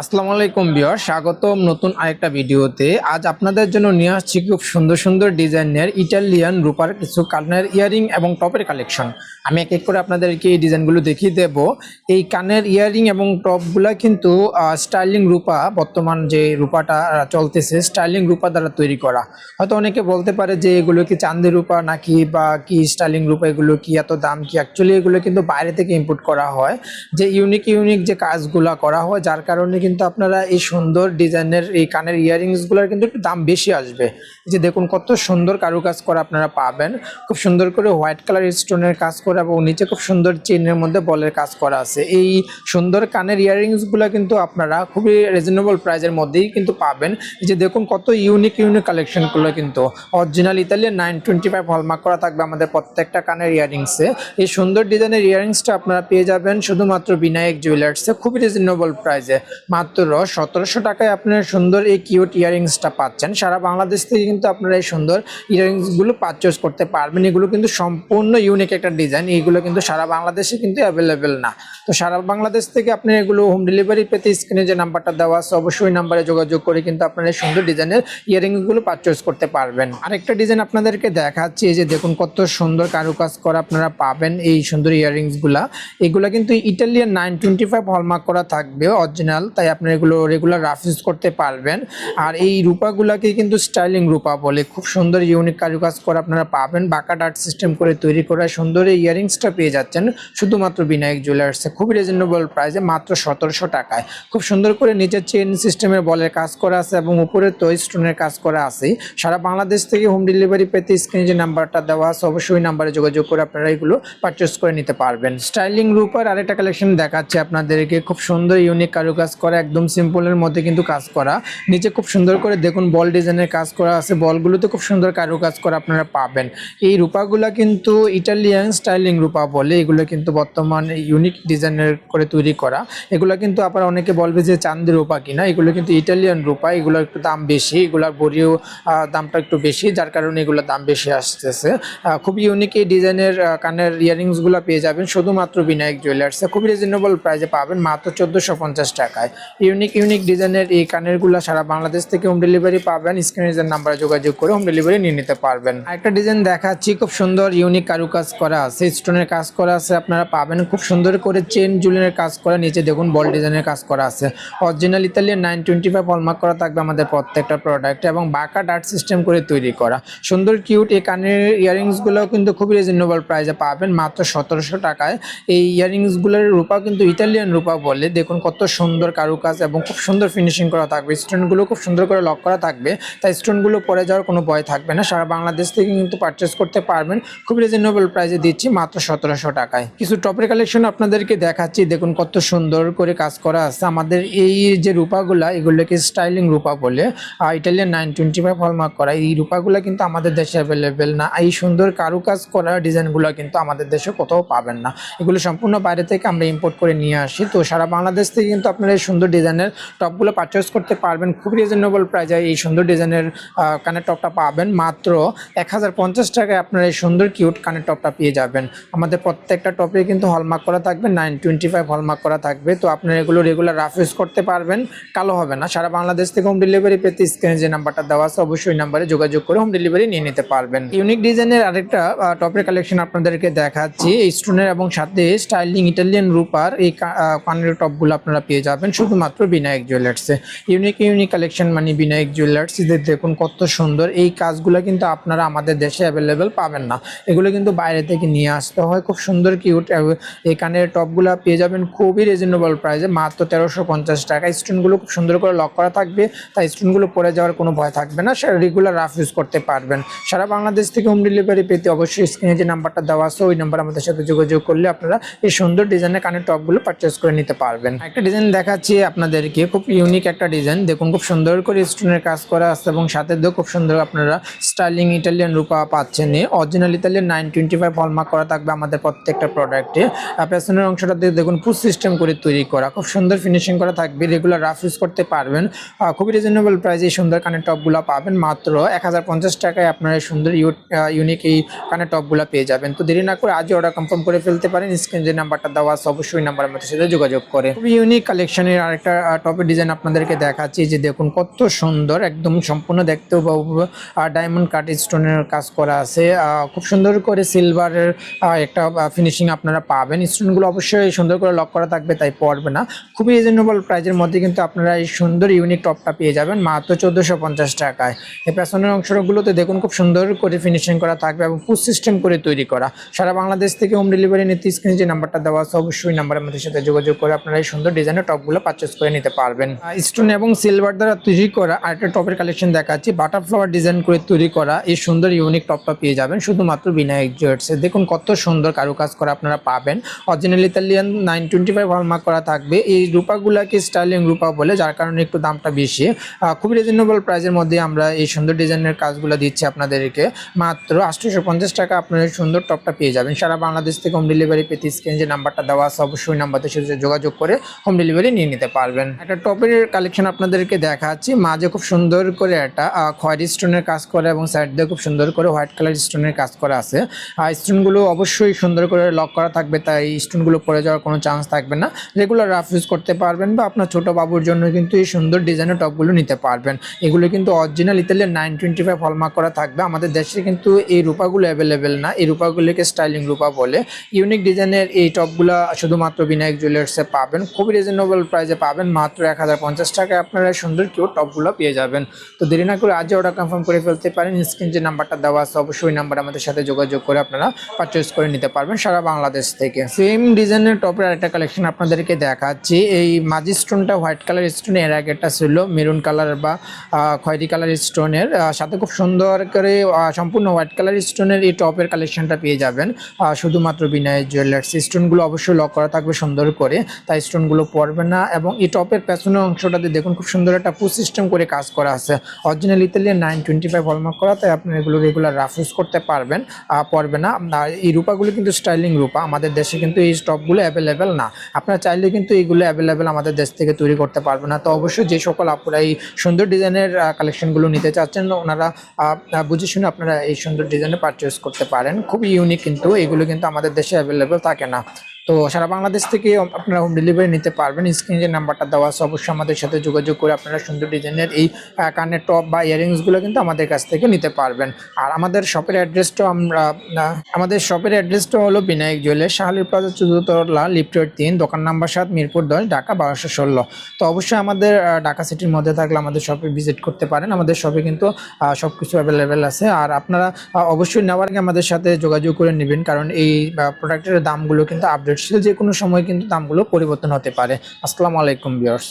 আসসালামু আলাইকুম বিয়ার স্বাগতম নতুন আরেকটা ভিডিওতে। আজ আপনাদের জন্য নিয়ে আসছি খুব সুন্দর সুন্দর ডিজাইনের ইটালিয়ান রূপার কিছু কানের ইয়ারিং এবং টপের কালেকশন। আমি এক এক করে আপনাদেরকে এই ডিজাইনগুলো দেখিয়ে দেব। এই কানের ইয়ারিং এবং টপগুলা কিন্তু স্টাইলিং রূপা, বর্তমান যে রূপাটা চলতেছে, স্টাইলিং রূপা দ্বারা তৈরি করা। হয়তো অনেকে বলতে পারে যে এগুলো কি চান্দি রূপা নাকি বা কি স্টাইলিং রূপা, এগুলো কি এত দাম কি? অ্যাকচুয়ালি এগুলো কিন্তু বাইরে থেকে ইম্পোর্ট করা হয়। যে ইউনিক ইউনিক যে কাজগুলা করা হয়, যার কারণে কিন্তু আপনারা এই সুন্দর ডিজাইনের এই কানের ইয়ারিংসগুলোর কিন্তু একটু দাম বেশি আসবে। যে দেখুন কত সুন্দর কারুকাজ করা আপনারা পাবেন। খুব সুন্দর করে হোয়াইট কালার স্টোনের কাজ করা এবং নিচে খুব সুন্দর চেনের মধ্যে বলের কাজ করা আছে। এই সুন্দর কানের ইয়ারিংসগুলো কিন্তু আপনারা খুবই রিজনেবল প্রাইসের মধ্যেই কিন্তু পাবেন। যে দেখুন কত ইউনিক ইউনিক কালেকশনগুলো কিন্তু। Original Italian nine twenty five hallmark করা থাকবে আমাদের প্রত্যেকটা কানের ইয়ারিংসে এই সুন্দর ডিজাইনের ইয়ারিংসটা আপনারা পেয়ে যাবেন শুধুমাত্র বিনায়ক জুয়েলার্সে খুবই রিজনেবল প্রাইসে মাত্র সতেরোশো টাকায় আপনারা সুন্দর এই কিউট ইয়ারিংসটা পাচ্ছেন। সারা বাংলাদেশ থেকে কিন্তু আপনারা এই সুন্দর ইয়ারিংসগুলো পারচেস করতে পারবেন। এগুলো কিন্তু সম্পূর্ণ ইউনিক একটা ডিজাইন এইগুলো কিন্তু সারা বাংলাদেশে কিন্তু অ্যাভেলেবেল না। তো সারা বাংলাদেশ থেকে আপনি এগুলো হোম ডেলিভারি পেতে স্ক্রিনে যে নাম্বারটা দেওয়া আছে, অবশ্যই নাম্বারে যোগাযোগ করে কিন্তু আপনারা এই সুন্দর ডিজাইনের ইয়ারিংসগুলো পারচেস করতে পারবেন। আরেকটা ডিজাইন আপনাদেরকে দেখাচ্ছি, এই যে দেখুন কত সুন্দর কারুকাজ করা আপনারা পাবেন এই সুন্দর ইয়ারিংসগুলা এগুলো কিন্তু Italian nine twenty five hallmark করা থাকবে অরিজিনাল তাই আপনারা এগুলো রেগুলার রাফ ইউজ করতে পারবেন। আর এই রূপাগুলাকে কিন্তু স্টাইলিং রূপা বলে। খুব সুন্দর ইউনিক কারুকাজ করা আপনারা পাবেন। বাঁকা ডার্ট সিস্টেম করে তৈরি করা সুন্দর এই ইয়ারিংসটা পেয়ে যাচ্ছেন শুধুমাত্র বিনায়ক জুয়েলার্সে খুবই রিজনেবল প্রাইসে মাত্র সতেরোশো টাকায়। খুব সুন্দর করে নিচের চেন সিস্টেমের বলের কাজ করা আছে এবং উপরে তো স্টোনের কাজ করা আছে। সারা বাংলাদেশ থেকে হোম ডেলিভারি পেতে স্ক্রিনে যে নাম্বারটা দেওয়া আছে, অবশ্যই নাম্বারে যোগাযোগ করে আপনারা এগুলো পারচেস করে নিতে পারবেন। স্টাইলিং রূপার আরেকটা কালেকশন দেখাচ্ছে আপনাদেরকে। খুব সুন্দর ইউনিক কারুকাজ করা একদম সিম্পলের মধ্যে কিন্তু কাজ করা। নিচে খুব সুন্দর করে দেখুন বল ডিজাইনের কাজ করা আছে। বলগুলোতে খুব সুন্দর কারুকাজ করা আপনারা পাবেন। এই রূপাগুলা কিন্তু ইটালিয়ান স্টাইলিং রূপা বলে। এগুলো কিন্তু বর্তমান ইউনিক ডিজাইনের করে তৈরি করা। এগুলো কিন্তু আবার অনেকে বলবে যে চান্দি রূপা কিনা। এগুলো কিন্তু ইটালিয়ান রূপা। এগুলো একটু দাম বেশি। এগুলোর বড়িও দামটা একটু বেশি। যার কারণে এগুলোর দাম বেশি আসতেছে। খুব ইউনিক এই ডিজাইনের কানের ইয়ারিংসগুলো পেয়ে যাবেন। শুধুমাত্র বিনায়ক জুয়েলার্সে খুবই রিজনেবল প্রাইসে পাবেন। মাত্র চোদ্দোশো পঞ্চাশ টাকায়। ইউনিক ইউনিক ডিজাইনের এই কানেরগুলো সারা বাংলাদেশ থেকে হোম ডেলিভারি পাবেন। স্ক্রিনের নাম্বারে যোগাযোগ করে হোম ডেলিভারি নিয়ে নিতে পারবেন। একটা ডিজাইন দেখাচ্ছি, খুব সুন্দর ইউনিক কারুকাজ করা আছে। স্টোনের কাজ করা আছে, আপনারা পাবেন। খুব সুন্দর করে চেন জুলের কাজ করা, নিচে দেখুন বল ডিজাইনের কাজ করা আছে। Original Italian nine twenty five hallmark করা থাকবে আমাদের প্রত্যেকটা প্রোডাক্ট এবং বাঁকা ডার্ট সিস্টেম করে তৈরি করা। সুন্দর কিউট এই কানের ইয়ারিংসগুলো কিন্তু খুবই রিজনেবল প্রাইসে পাবেন, মাত্র সতেরোশো টাকায়। এই ইয়ারিংসগুলোর রূপা কিন্তু ইতালিয়ান রূপা বলে। দেখুন কত সুন্দর কারুকাজ এবং খুব সুন্দর ফিনিশিং করা থাকবে। স্টোনগুলো খুব সুন্দর করে লক করা থাকবে, তাই স্টোনগুলো পরে যাওয়ার কোনো ভয় থাকবে না। সারা বাংলাদেশ থেকে কিন্তু পারচেস করতে পারবেন। খুব রিজনেবল প্রাইসে দিচ্ছি মাত্র সতেরোশো টাকায়। কিছু টপের কালেকশন আপনাদেরকে দেখাচ্ছি। দেখুন কত সুন্দর করে কাজ করা আছে। আমাদের এই যে রূপাগুলা, এগুলোকে স্টাইলিং রূপা বলে Italian nine twenty five hallmark করা। এই রূপাগুলা কিন্তু আমাদের দেশে অ্যাভেলেবেল না। এই সুন্দর কারুকাজ করা ডিজাইনগুলো কিন্তু আমাদের দেশে কোথাও পাবেন না। এগুলো সম্পূর্ণ বাইরে থেকে আমরা ইম্পোর্ট করে নিয়ে আসি। তো সারা বাংলাদেশ থেকে কিন্তু আপনারা এই ডিজাইনের টপগুলো পারচেস করতে পারবেন। খুব রিজনেবল প্রাইজে এই সুন্দর ডিজাইনের কানের টপটা পাবেন। মাত্র এক হাজার পঞ্চাশ টাকায় আপনারা এই সুন্দর কিউট কানের টপটা পেয়ে যাবেন। আমাদের প্রত্যেকটা টপে কিন্তু হলমার্ক করা থাকবে নাইন টোয়েন্টি ফাইভ হলমার্ক করা থাকবে। তো আপনারা এগুলো রেগুলার রাফ ইউজ করতে পারবেন, কালো হবে না। সারা বাংলাদেশ থেকে হোম ডেলিভারি পেতে স্ক্রিনে যে নাম্বারটা দেওয়া আছে, অবশ্যই নাম্বারে যোগাযোগ করে হোম ডেলিভারি নিয়ে নিতে পারবেন। ইউনিক ডিজাইনের আরেকটা টপের কালেকশন আপনাদেরকে দেখাচ্ছি। এই স্টোনের এবং সাথে স্টাইলিং ইটালিয়ান রুপার এই কানের টপগুলো আপনারা পেয়ে যাবেন। শুধুমাত্র বিনায়ক জুয়েলার্সে ইউনিক ইউনিক কালেকশন মানে বিনায়ক জুয়েলার্স দেখুন কত সুন্দর। এই কাজগুলো কিন্তু আপনারা আমাদের দেশে অ্যাভেলেবেল পাবেন না। এগুলো কিন্তু বাইরে থেকে নিয়ে আসতে হয়। খুব সুন্দর কিউট এই কানের টপগুলো পেয়ে যাবেন খুবই রিজনেবল প্রাইসে মাত্র তেরোশো পঞ্চাশ টাকা। স্টোনগুলো খুব সুন্দর করে লক করা থাকবে। তাই স্টোনগুলো পরে যাওয়ার কোনো ভয় থাকবে না। সেটা রেগুলার রাফ ইউজ করতে পারবেন। সারা বাংলাদেশ থেকে হোম ডেলিভারি পেতে অবশ্যই স্ক্রিনে যে নাম্বারটা দেওয়া আছে, ওই নাম্বার আমাদের সাথে যোগাযোগ করলে আপনারা এই সুন্দর ডিজাইনের কানের টপগুলো পারচেস করে নিতে পারবেন। একটা ডিজাইন দেখাচ্ছি। আপনাদেরকে খুব ইউনিক একটা ডিজাইন দেখুন, খুব সুন্দর করে স্টোনের কাজ করা আছে এবং সাথে দিয়েও খুব সুন্দর আপনারা স্টাইলিং ইটালিয়ান রূপা পাচ্ছেন। Original Italian nine twenty five hallmark করা থাকবে আমাদের প্রত্যেকটা প্রোডাক্টে পেছনের অংশটা দিয়ে দেখুন পুশ সিস্টেম করে তৈরি করা। খুব সুন্দর ফিনিশিং করা থাকবে রেগুলার রাফ ইউজ করতে পারবেন। খুবই রিজনেবল প্রাইসে এই সুন্দর কানের টপগুলো পাবেন। মাত্র এক হাজার পঞ্চাশ টাকায় আপনারা সুন্দর ইউনিক এই কানের টপগুলো পেয়ে যাবেন। তো দেরি না করে আজই অর্ডার কনফার্ম করে ফেলতে পারেন। স্ক্রিন যে নাম্বারটা দেওয়া অবশ্যই নাম্বার আমাদের সাথে যোগাযোগ করে। খুবই ইউনিক কালেকশনের আরেকটা টপের ডিজাইন আপনাদেরকে দেখাচ্ছি যে দেখুন কত সুন্দর, একদম সম্পূর্ণ দেখতেও ডায়মন্ড কাট স্টোনের কাজ করা আছে। খুব সুন্দর করে সিলভারের একটা ফিনিশিং আপনারা পাবেন। স্টোনগুলো অবশ্যই সুন্দর করে লক করা থাকবে, তাই পড়বে না। খুবই রিজনেবল প্রাইজের মধ্যে কিন্তু আপনারা এই সুন্দর ইউনিক টপটা পেয়ে যাবেন, মাত্র চোদ্দোশো পঞ্চাশ টাকায়। এই পেছনের অংশগুলোতে দেখুন খুব সুন্দর করে ফিনিশিং করা থাকবে এবং পুশ সিস্টেম করে তৈরি করা। সারা বাংলাদেশ থেকে হোম ডেলিভারি নিতে স্ক্রিনে যে নাম্বারটা দেওয়া আছে, অবশ্যই নাম্বারের মধ্যে সাথে যোগাযোগ করে আপনারা এই সুন্দর ডিজাইনের টপগুলো পারচেস করে নিতে পারবেন। স্টোন এবং সিলভার দ্বারা তৈরি করা আরেকটা টপের কালেকশন দেখাচ্ছি। বাটারফ্লাওয়ার ডিজাইন করে তৈরি করা এই সুন্দর ইউনিক টপটা পেয়ে যাবেন শুধুমাত্র বিনায়ক জুয়েটসে দেখুন কত সুন্দর কারুকাজ করা আপনারা পাবেন। Original Italian nine twenty five hallmark করা থাকবে। এই রূপাগুলাকে স্টাইলিং রূপা বলে, যার কারণে একটু দামটা বেশি। খুবই রিজনেবল প্রাইসের মধ্যে আমরা এই সুন্দর ডিজাইনের কাজগুলো দিচ্ছি আপনাদেরকে। মাত্র আটশোশো পঞ্চাশ টাকা আপনারা সুন্দর টপটা পেয়ে যাবেন। সারা বাংলাদেশ থেকে হোম ডেলিভারি পেতে স্ক্রিন যে নাম্বারটা দেওয়া আছে, অবশ্যই নাম্বারতে সাথে যোগাযোগ করে হোম ডেলিভারি নিয়ে নিতে পারবেন। একটা টপের কালেকশন আপনাদেরকে দেখাচ্ছি। মাঝে খুব সুন্দর করে একটা খয়েরি স্টোনের কাজ করা এবং সাইড দিয়ে খুব সুন্দর করে হোয়াইট কালার স্টোনের কাজ করা আছে। আর স্টোনগুলো অবশ্যই সুন্দর করে লক করা থাকবে, তাই স্টোনগুলো পড়ে যাওয়ার কোনো চান্স থাকবে না। রেগুলার রাফ ইউজ করতে পারবেন বা আপনার ছোট বাবুর জন্য কিন্তু এই সুন্দর ডিজাইনের টপগুলো নিতে পারবেন। এগুলো কিন্তু original Italian nine twenty five hallmark করা থাকবে। আমাদের দেশে কিন্তু এই রূপাগুলো অ্যাভেলেবেল না। এই রূপাগুলোকে স্টাইলিং রূপা বলে। ইউনিক ডিজাইনের এই টপগুলো শুধুমাত্র বিনায়ক জুয়েলার্সে পাবেন। খুবই রিজনেবল প্রাইসে পাবেন মাত্র এক হাজার পঞ্চাশ টাকায় আপনারা সুন্দর কেউ টপগুলো পেয়ে যাবেন। তো দেরি না করে আজই অর্ডার কনফার্ম করে ফেলতে পারেন। স্ক্রিন যে নাম্বারটা দেওয়া আছে, অবশ্যই নাম্বার আমাদের সাথে যোগাযোগ করে আপনারা পারচেস করে নিতে পারবেন সারা বাংলাদেশ থেকে। সেম ডিজাইনের টপের আরেকটা কালেকশন আপনাদেরকে দেখাচ্ছি। এই মাঝি স্টোনটা হোয়াইট কালার স্টোন এর আগেটা ছিল মেরুন কালার বা খয়েরি কালার স্টোনের সাথে খুব সুন্দর করে সম্পূর্ণ হোয়াইট কালার স্টোনের এই টপের কালেকশনটা পেয়ে যাবেন। শুধুমাত্র বিনয় জুয়েলার্স স্টোনগুলো অবশ্যই লক করা থাকবে সুন্দর করে। তাই স্টোনগুলো পড়বে না এবং এই টপের পেছনের অংশটাতে দেখুন খুব সুন্দর একটা পুশ সিস্টেম করে কাজ করা আছে। Original Italian nine twenty five hallmark করা তাই আপনি এগুলো রেগুলার রাফ ইউজ করতে পারবেন পড়বে না। এই রূপাগুলো কিন্তু স্টাইলিং রূপা, আমাদের দেশে কিন্তু এই স্টপগুলো অ্যাভেলেবেল না। আপনারা চাইলে কিন্তু এইগুলো অ্যাভেলেবেল আমাদের দেশ থেকে তৈরি করতে পারবে না। তো অবশ্যই যে সকল আপনারা এই সুন্দর ডিজাইনের কালেকশনগুলো নিতে চাচ্ছেন, ওনারা বুঝে শুনে আপনারা এই সুন্দর ডিজাইনে পারচেস করতে পারেন। খুব ইউনিক কিন্তু, এগুলো কিন্তু আমাদের দেশে অ্যাভেলেবেল থাকে না। তো সারা বাংলাদেশ থেকে আপনারা হোম ডেলিভারি নিতে পারবেন। স্ক্রিনে যে নাম্বারটা দেওয়া আছে, অবশ্যই আমাদের সাথে যোগাযোগ করে আপনারা সুন্দর ডিজাইনের এই কানের টপ বা ইয়ারিংসগুলো কিন্তু আমাদের কাছ থেকে নিতে পারবেন। আর আমাদের শপের অ্যাড্রেসটা আমরা আমাদের শপের অ্যাড্রেসটা হলো বিনায়ক জুয়েলার্স শাহালি প্লাজা চতুর্থতলা লিফটের তিন, দোকান নাম্বার সাত, মিরপুর দশ, ঢাকা বারোশো ষোলো। তো অবশ্যই আমাদের ঢাকা সিটির মধ্যে থাকলে আমাদের শপে ভিজিট করতে পারেন। আমাদের শপে কিন্তু সব কিছু অ্যাভেলেবেল আছে। আর আপনারা অবশ্যই নেওয়ার আগে আমাদের সাথে যোগাযোগ করে নেবেন। কারণ এই প্রোডাক্টের দামগুলো কিন্তু আপডেটশীল যে কোনো সময় কিন্তু দামগুলো পরিবর্তন হতে পারে। আসসালামু আলাইকুম বিয়ার্স